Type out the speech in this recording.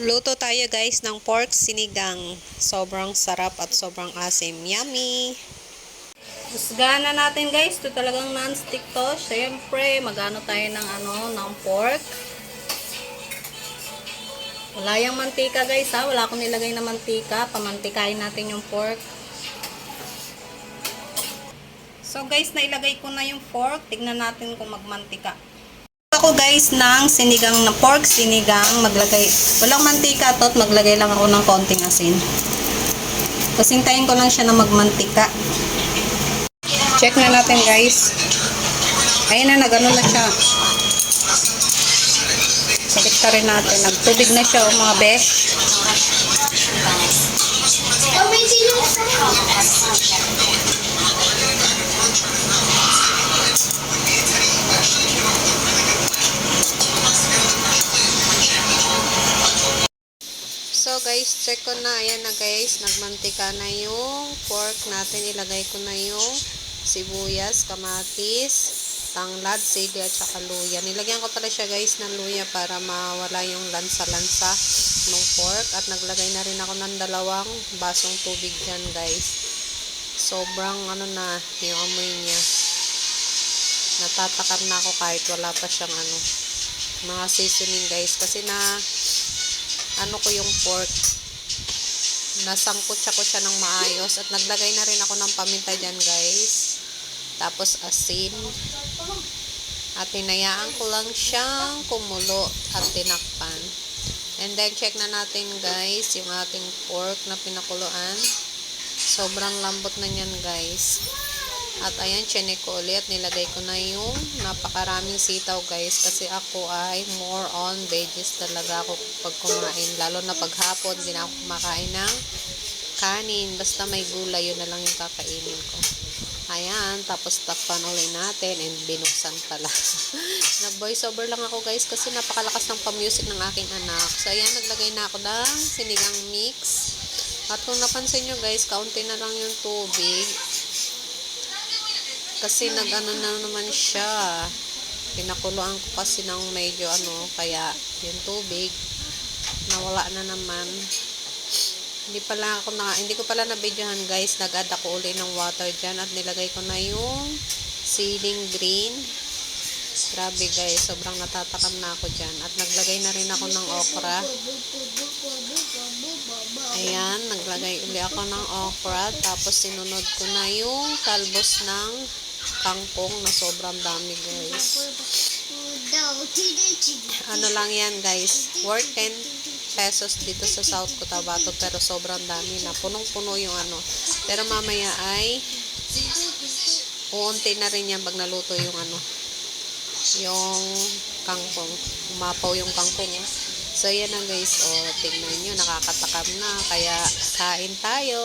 Luto tayo guys ng pork sinigang. Sobrang sarap at sobrang asim. Yummy! Husgahan na natin guys. Ito talagang non-stick to. Siyempre, magano tayo ng ano, ng pork. Wala yung mantika guys ha. Wala akong nilagay na mantika. Pamantikain natin yung pork. So guys, nailagay ko na yung pork. Tignan natin kung magmantika. Ako guys ng sinigang na pork sinigang. Maglagay, walang mantika to at maglagay lang ako ng konting asin. Pasintayin ko lang siya na magmantika. Check na natin guys. Ayun na, nagano na siya. Balik ka rin natin. Nagtubig na siya o mga besh. So guys, check ko na. Ayan na guys, nagmantika na yung pork natin. Ilagay ko na yung sibuyas, kamatis, tanglad, sili at saka luya. Nilagyan ko talaga siya guys ng luya para mawala yung lansa-lansa ng pork. At naglagay na rin ako ng dalawang basong tubig dyan guys. Sobrang ano na yung amoy niya. Natatakam na ako kahit wala pa siyang ano mga seasoning guys. Kasi na ano ko yung pork. Nasangkot siya ko siya ng maayos. At naglagay na rin ako ng paminta dyan, guys. Tapos asin. At tinayaan ko lang siyang kumulo at tinakpan. And then, check na natin, guys, yung ating pork na pinakuluan. Sobrang lambot na niyan, guys. At ayan, chinek ko ulit. Nilagay ko na yung napakaraming sitaw guys. Kasi ako ay more on veggies talaga ako pag kumain. Lalo na pag hapon, hindi na ako kumakain ng kanin. Basta may gulay, yun na lang yung kakainin ko. Ayan, tapos takpan ulit natin and binuksan pala. Nag-voice over lang ako guys kasi napakalakas ng pa-music ng aking anak. So ayan, naglagay na ako ng sinigang mix. At kung napansin nyo guys, kaunti na lang yung tubig kasi nag-ano na naman siya. Pinakuluan ko kasi ng medyo ano kaya yung tubig nawala na naman. Hindi pala ako na hindi ko pala na videohan guys. Nag-add ako uli ng water dyan at nilagay ko na yung ceiling green. Grabe guys. Sobrang natatakam na ako dyan. At naglagay na rin ako ng okra. Ayan naglagay uli ako ng okra. Tapos sinunod ko na yung talbos ng kangkong na sobrang dami guys. Ano lang yan guys, worth 10 pesos dito sa South Cotabato pero sobrang dami na punong-puno yung ano. Pero mamaya ay uunti na rin yan pag naluto yung ano, yung kangkong. Umapaw yung kangkong. Oh. So yan na guys, oh, tingnan nyo, nakakatakam na. Kaya kain tayo.